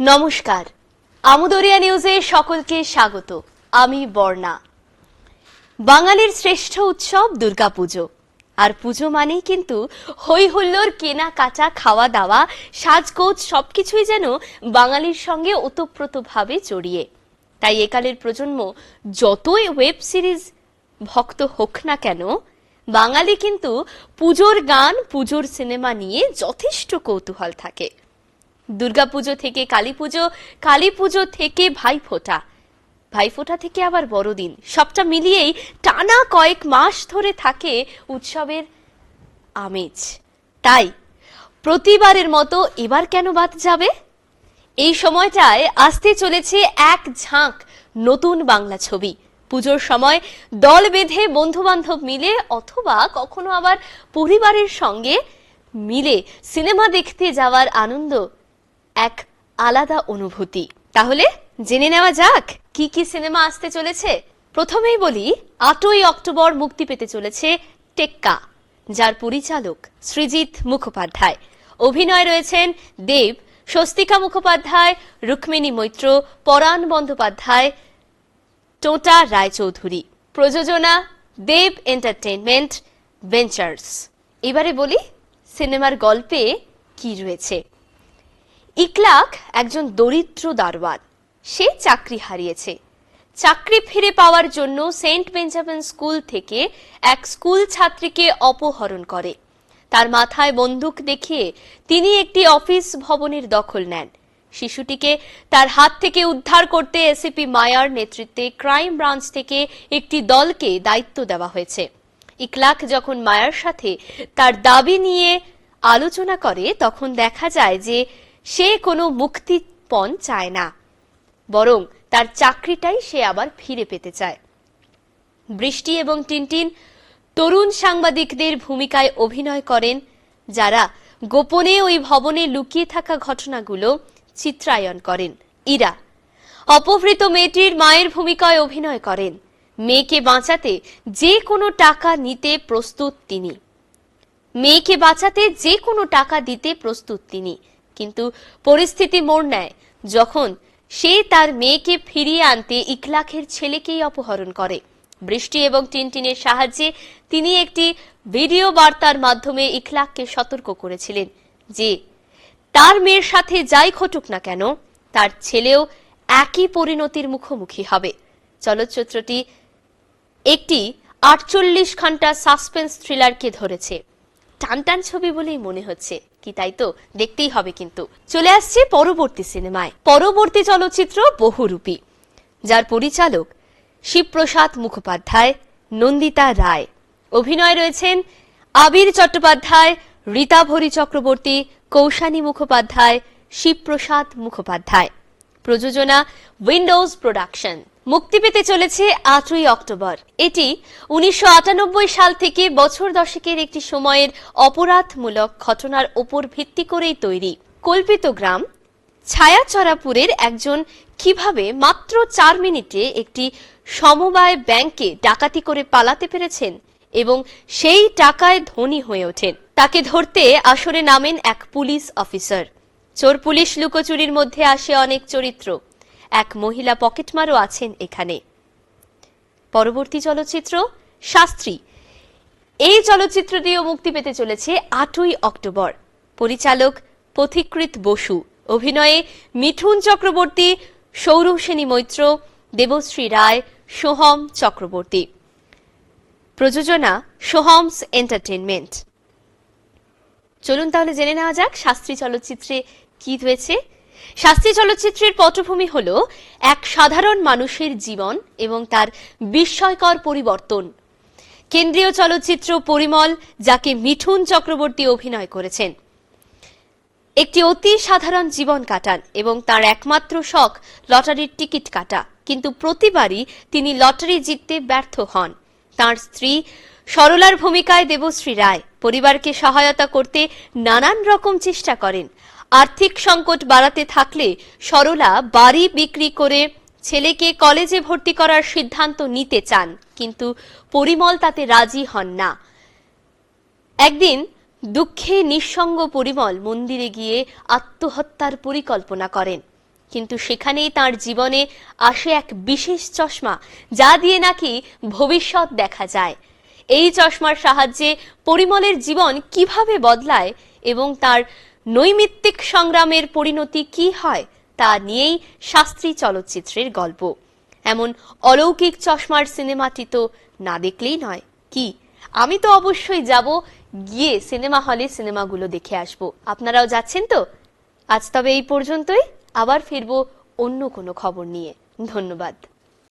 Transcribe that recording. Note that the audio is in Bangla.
নমস্কার। আমুদরিয়া নিউজে সকলকে স্বাগত। আমি বর্ণা। বাঙালির শ্রেষ্ঠ উৎসব দুর্গাপুজো। আর পুজো মানেই কিন্তু হই হুল্লোর কেনাকাটা খাওয়া দাওয়া সাজগোজ, সবকিছুই যেন বাঙালির সঙ্গে ওতপ্রোতভাবে জড়িয়ে। তাই একালের প্রজন্ম যতই ওয়েব সিরিজ ভক্ত হোক না কেন, বাঙালি কিন্তু পুজোর গান, পুজোর সিনেমা নিয়ে যথেষ্ট কৌতূহল থাকে। দুর্গাপুজো থেকে কালী পুজো কালী পুজো থেকে ভাইফোঁটা ভাইফোঁটা থেকে আবার বড়দিন। সবটা মিলিয়েই টানা কয়েক মাস ধরে থাকে উৎসবের আমেজ। তাই প্রতিবারের মতো এবার কেন বাদ যাবে? এই সময়টায় আসতে চলেছে এক ঝাঁক নতুন বাংলা ছবি। পুজোর সময় দল বেঁধে বন্ধু বান্ধব মিলে অথবা কখনো আবার পরিবারের সঙ্গে মিলে সিনেমা দেখতে যাওয়ার আনন্দ এক আলাদা অনুভূতি। তাহলে জেনে নেওয়া যাক, কি কি সিনেমা আসতে চলেছে? প্রথমেই বলি, আটই অক্টোবর মুক্তি পেতে চলেছে টেক্কা, যার পরিচালক সৃজিত মুখোপাধ্যায়। অভিনয় রয়েছেন দেব, স্বস্তিকা মুখোপাধ্যায়, রুক্মিণী মৈত্র, পরাণ বন্দ্যোপাধ্যায়, টোটা রায়চৌধুরী। প্রযোজনা দেব এন্টারটেনমেন্ট ভেঞ্চার্স। এবারে বলি, সিনেমার গল্পে কি রয়েছে? ইকলাক একজন দরিদ্র দারোয়ান। সে চাকরি হারিয়েছে। চাকরি ফিরে পাওয়ার জন্য সেন্ট বেঞ্জামিন স্কুল থেকে এক স্কুল ছাত্রীকে অপহরণ করে। তার মাথায় বন্দুক দেখিয়ে তিনি একটি অফিস ভবনের দখল নেন। শিশুটিকে তার হাত থেকে উদ্ধার করতে এসিপি মায়ার নেতৃত্বে ক্রাইম ব্রাঞ্চ থেকে একটি দলকে দায়িত্ব দেওয়া হয়েছে। ইকলাক যখন মায়ার সাথে তার দাবি নিয়ে আলোচনা করে, তখন দেখা যায় যে সে কোনো মুক্তিপণ চায় না, বরং তার চাকরিটাই সে আবার ফিরে পেতে চায়। বৃষ্টি এবং টিনটিন তরুণ সাংবাদিকদের ভূমিকায় অভিনয় করেন, যারা গোপনে ওই ভবনে লুকিয়ে থাকা ঘটনাগুলো চিত্রায়ন করেন। ইরা, অপহৃত মেয়েটির মায়ের ভূমিকায় অভিনয় করেন। মেয়েকে বাঁচাতে যে কোনো টাকা নিতে প্রস্তুত তিনি। মেয়েকে বাঁচাতে যে কোনো টাকা দিতে প্রস্তুত তিনি। কিন্তু পরিস্থিতি মোড় নেয় যখন সে তার মেয়েকে ফিরিয়ে আনতে ইকলাখের ছেলেকেই অপহরণ করে। বৃষ্টি এবং টিনটিনের সাহায্যে তিনি একটি ভিডিও বার্তার মাধ্যমে ইখলাককে সতর্ক করেছিলেন যে, তার মেয়ের সাথে যাই ঘটুক না কেন, তার ছেলেও একই পরিণতির মুখোমুখি হবে। চলচ্চিত্রটি একটি আটচল্লিশ ঘণ্টা সাসপেন্স থ্রিলারকে ধরেছে। টানটান ছবি বলেই মনে হচ্ছে। কি তাই তো? দেখতেই হবে কিন্তু। চলে আসছে পরবর্তী সিনেমায়। পরবর্তী চলচ্চিত্র বহুরূপী। যার পরিচালক শিবপ্রসাদ মুখোপাধ্যায়, নন্দিতা রায়। অভিনয় রয়েছেন আবির চট্টোপাধ্যায় রীতাভরি চক্রবর্তী, কৌশানী মুখোপাধ্যায়, শিবপ্রসাদ মুখোপাধ্যায়। প্রযোজনা উইন্ডোজ প্রোডাকশন মুক্তি পেতে চলেছে আটই অক্টোবর। এটি উনিশশো আটানব্বই সাল থেকে বছর দশকের একটি সময়ের অপরাধমূলক ঘটনার ওপর ভিত্তি করেই তৈরি। কল্পিত গ্রাম ছায়াচরাপুরের একজন কীভাবে মাত্র চার মিনিটে একটি সমবায় ব্যাংকে ডাকাতি করে পালাতে পেরেছেন এবং সেই টাকায় ধনী হয়ে ওঠেন, তাকে ধরতে আসরে নামেন এক পুলিশ অফিসার। চোর পুলিশ লুকোচুরির মধ্যে আসে অনেক চরিত্র এক মহিলা পকেটমারও আছেন এখানে। পরবর্তী চলচ্চিত্র শাস্ত্রী। এই চলচ্চিত্রটিও মুক্তি পেতে চলেছে আটই অক্টোবর। পরিচালক পথিকৃত বসু। অভিনয়ে মিঠুন চক্রবর্তী সৌরভ সেনী মৈত্র, দেবশ্রী রায়, সোহম চক্রবর্তী। প্রযোজনা সোহমস এন্টারটেনমেন্ট চলুন তাহলে জেনে নেওয়া যাক শাস্ত্রী চলচ্চিত্রে কি রয়েছে শাস্ত্রী চলচ্চিত্রের পটভূমি হল এক সাধারণ মানুষের জীবন এবং তার বিস্ময়কর পরিবর্তন। কেন্দ্রীয় চলচ্চিত্র পরিমল, যাকে মিঠুন চক্রবর্তী অভিনয় করেছেন। একটি অতি সাধারণ জীবন কাটান এবং তার একমাত্র শখ, লটারির টিকিট কাটা। কিন্তু প্রতিবারই তিনি লটারি জিততে ব্যর্থ হন। তার স্ত্রী সরলার ভূমিকায় দেবশ্রী রায় পরিবারকে সহায়তা করতে নানান রকম চেষ্টা করেন। আর্থিক সংকট বাড়াতে থাকলে সরলা বাড়ি বিক্রি করে ছেলেকে কলেজে ভর্তি করার সিদ্ধান্ত নিতে চান, কিন্তু পরিমল তাতে রাজি হন না। একদিন দুঃখে নিঃসঙ্গ পরিমল মন্দিরে গিয়ে আত্মহত্যার পরিকল্পনা করেন, কিন্তু সেখানেই তার জীবনে আসে এক বিশেষ চশমা, যা দিয়ে নাকি ভবিষ্যৎ দেখা যায়। এই চশমার সাহায্যে পরিমলের জীবন কীভাবে বদলায় এবং তার নৈমিত্তিক সংগ্রামের পরিণতি কি হয়, তা নিয়েই শাস্ত্রী চলচ্চিত্রের গল্প। এমন অলৌকিক চশমার সিনেমাটি তো না দেখলেই নয়। কি? আমি তো অবশ্যই যাব, গিয়ে সিনেমা হলে সিনেমাগুলো দেখে আসব। আপনারাও যাচ্ছেন তো? আজ তবে এই পর্যন্তই। আবার ফিরবো অন্য কোনো খবর নিয়ে। ধন্যবাদ।